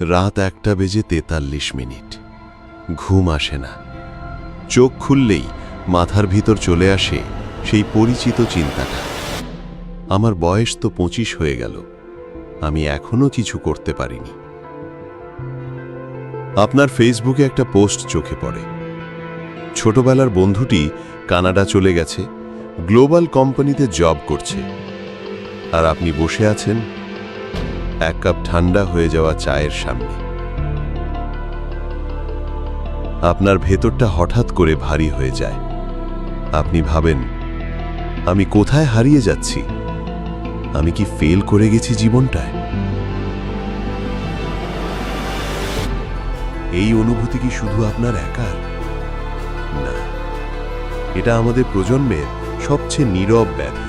রাত একটা বেজে তেতাল্লিশ মিনিট। ঘুম আসে না। চোখ খুললেই মাথার ভিতর চলে আসে সেই পরিচিত চিন্তাটা। আমার বয়স তো পঁচিশ হয়ে গেল। আমি এখনও কিছু করতে পারিনি। আপনার ফেসবুকে একটা পোস্ট চোখে পড়ে। ছোটবেলার বন্ধুটি কানাডা চলে গেছে, গ্লোবাল কোম্পানিতে জব করছে। আর আপনি বসে আছেন এক কাপ ঠান্ডা হয়ে যাওয়া চায়ের সামনে। আপনার ভেতরটা হঠাৎ করে ভারী হয়ে যায়। আপনি ভাবেন, আমি কোথায় হারিয়ে যাচ্ছি? আমি কি ফেল করে গেছি জীবনটায়? এই অনুভূতি কি শুধু আপনার একার? না। এটা আমাদের প্রজন্মের সবচেয়ে নীরব ব্যাধি।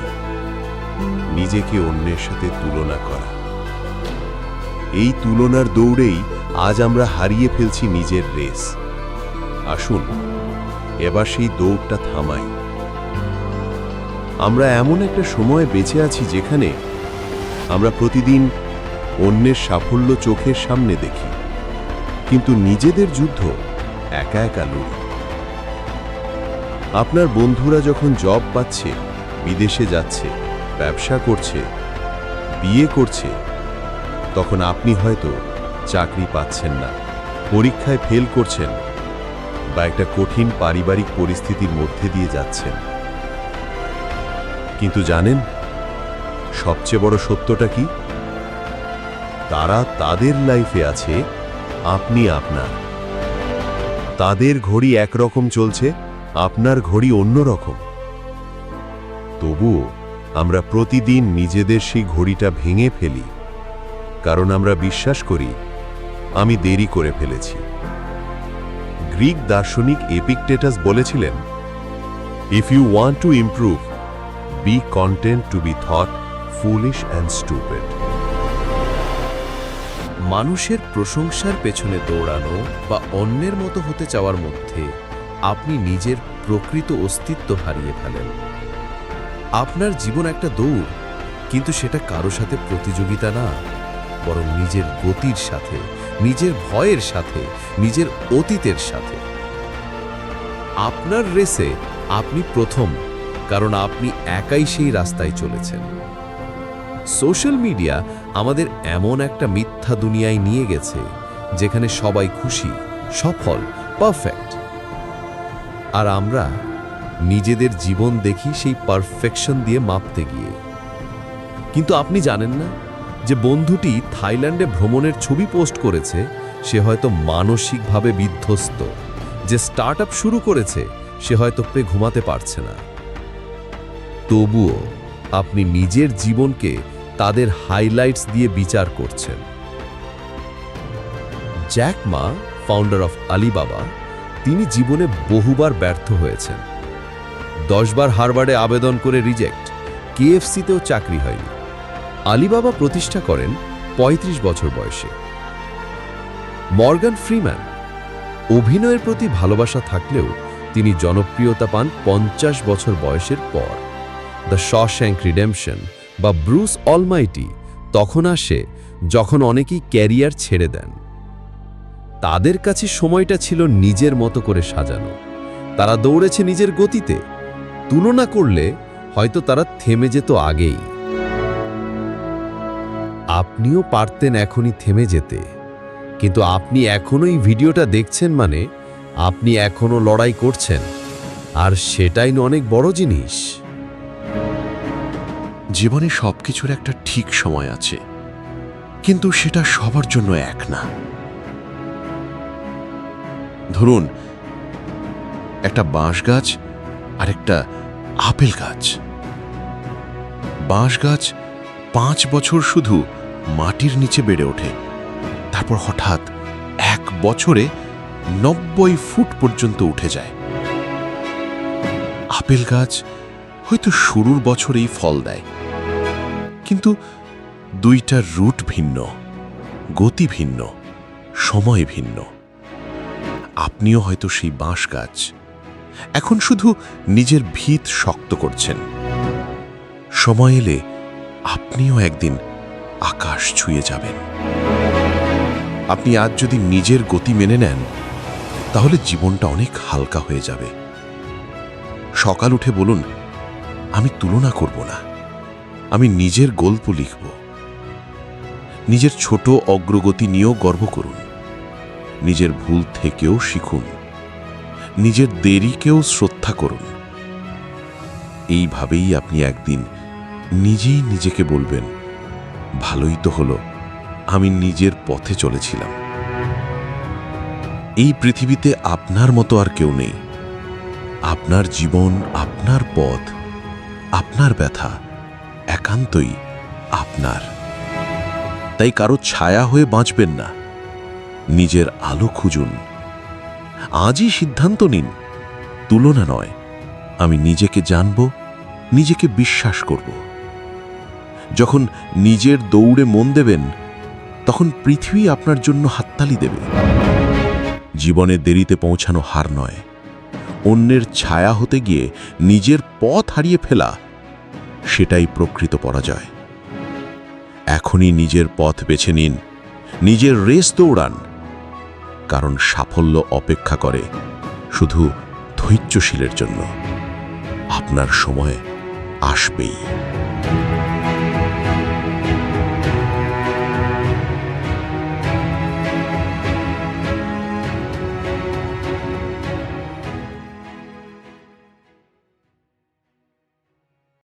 নিজেকে অন্যের সাথে তুলনা করা। এই তুলনার দৌড়েই আজ আমরা হারিয়ে ফেলছি নিজের রেস। আসুন, এবার সেই দৌড়টা থামাই। আমরা এমন একটা সময়ে বেঁচে আছি যেখানে আমরা প্রতিদিন অন্যের সাফল্য চোখের সামনে দেখি, কিন্তু নিজেদের যুদ্ধ একা একা লড়ি। আপনার বন্ধুরা যখন জব পাচ্ছে, বিদেশে যাচ্ছে, ব্যবসা করছে, বিয়ে করছে তখন আপনি হয়তো চাকরি পাচ্ছেন না, পরীক্ষায় ফেল করছেন বা একটা কঠিন পারিবারিক পরিস্থিতির মধ্যে দিয়ে যাচ্ছেন। কিন্তু জানেন, সবচেয়ে বড় সত্যটা কি? তারা তাদের লাইফে আছে, আপনি আপনার। তাদের ঘড়ি একরকম চলছে, আপনার ঘড়ি অন্য রকম তবুও আমরা প্রতিদিন নিজেদের সেই ঘড়িটা ভেঙে ফেলি। কারণ আমরা বিশ্বাস করি, আমি দেরি করে ফেলেছি। গ্রিক দার্শনিক এপিকটেটাস বলেছিলেন if you want to improve be content to be thought foolish and stupid মানুষের প্রশংসার পেছনে দৌড়ানো বা অন্যের মতো হতে চাওয়ার মধ্যে আপনি নিজের প্রকৃত অস্তিত্ব হারিয়ে ফেলেন। আপনার জীবন একটা দৌড়, কিন্তু সেটা কারও সাথে প্রতিযোগিতা না। বরং নিজের গতির সাথে, নিজের ভয়ের সাথে, নিজের অতীতের সাথে। আপনার রেসে আপনি প্রথম, কারণ আপনি একাই সেই রাস্তায় চলেছেন। সোশ্যাল মিডিয়া আমাদের এমন একটা মিথ্যা দুনিয়ায় নিয়ে গেছে, যেখানে সবাই খুশি, সফল পারফেক্ট আর আমরা নিজেদের জীবন দেখি সেই পারফেকশন দিয়ে মাপতে গিয়ে। কিন্তু আপনি জানেন না যে বন্ধুটি থাইল্যান্ডে ভ্রমণের ছবি পোস্ট করেছে, সে হয়তো মানসিকভাবে বিধ্বস্ত। যে স্টার্ট শুরু করেছে, সে হয়তো পে ঘুমাতে পারছে না। তবুও আপনি নিজের জীবনকে তাদের হাইলাইটস দিয়ে বিচার করছেন। Jack Ma, founder of Alibaba, তিনি জীবনে বহুবার ব্যর্থ হয়েছেন। দশবার হারবার্ডে আবেদন করে রিজেক্ট, কেএফসিতেও চাকরি হয়নি। আলিবাবা প্রতিষ্ঠা করেন ৩৫ বছর বয়সে। মর্গান ফ্রিম্যান অভিনয়ের প্রতি ভালোবাসা থাকলেও তিনি জনপ্রিয়তা পান পঞ্চাশ বছর বয়সের পর। দ্য শশ্যাঙ্ক রিডেমশন বা ব্রুস অলমাইটি তখন আসে যখন অনেকেই ক্যারিয়ার ছেড়ে দেন। তাদের কাছে সময়টা ছিল নিজের মতো করে সাজানো। তারা দৌড়েছে নিজের গতিতে। তুলনা করলে হয়তো তারা থেমে যেত আগেই। আপনিও পারতেন এখনই থেমে যেতে। কিন্তু আপনি এখনোই ভিডিওটা দেখছেন মানে আপনি এখনও লড়াই করছেন। আর সেটাই অনেক বড় জিনিস। জীবনে সব কিছুর একটা ঠিক সময় আছে। কিন্তু সেটা সবার জন্য এক না। ধরুন, একটা বাঁশ গাছ আর একটা আপেল গাছ। বাঁশ গাছ পাঁচ বছর শুধু মাটির নিচে বেড়ে ওঠে। তারপর হঠাৎ এক বছরে নব্বই ফুট পর্যন্ত উঠে যায়। আপেল গাছ হয়তো শুরুর বছরেই ফল দেয়, কিন্তু দুইটার রুট ভিন্ন, গতি ভিন্ন, সময় ভিন্ন। আপনিও হয়তো সেই বাঁশ গাছ। এখন শুধু নিজের ভিত শক্ত করছেন। সময় এলে আপনিও একদিন আকাশ ছুঁয়ে যাবেন। আপনি আজ যদি নিজের গতি মেনে নেন, তাহলে জীবনটা অনেক হালকা হয়ে যাবে। সকাল উঠে বলুন, আমি তুলনা করব না। আমি নিজের গল্প লিখব। নিজের ছোট অগ্রগতি নিয়েও গর্ব করুন। নিজের ভুল থেকেও শিখুন। নিজের দেরিকেও শ্রদ্ধা করুন। এইভাবেই আপনি একদিন নিজেই নিজেকে বলবেন ভালোই তো হলো, আমি নিজের পথে চলেছিলাম। এই পৃথিবীতে আপনার মতো আর কেউ নেই। আপনার জীবন, আপনার পথ, আপনার ব্যথা, একান্তই আপনার। তাই কারও ছায়া হয়ে বাঁচবেন না। নিজের আলো খুঁজুন। আজই সিদ্ধান্ত নিন। তুলনা নয়, আমি নিজেকে জানব, নিজেকে বিশ্বাস করব। যখন নিজের দৌড়ে মন দেবেন, তখন পৃথিবী আপনার জন্য হাততালি দেবে। জীবনে দেরিতে পৌঁছানো হার নয়। অন্যের ছায়া হতে গিয়ে নিজের পথ হারিয়ে ফেলা, সেটাই প্রকৃত পরাজয়। এখনই নিজের পথ বেছে নিন, নিজের রেস দৌড়ান, কারণ সাফল্য অপেক্ষা করে শুধু ধৈর্যশীলের জন্য। আপনার সময় আসবেই।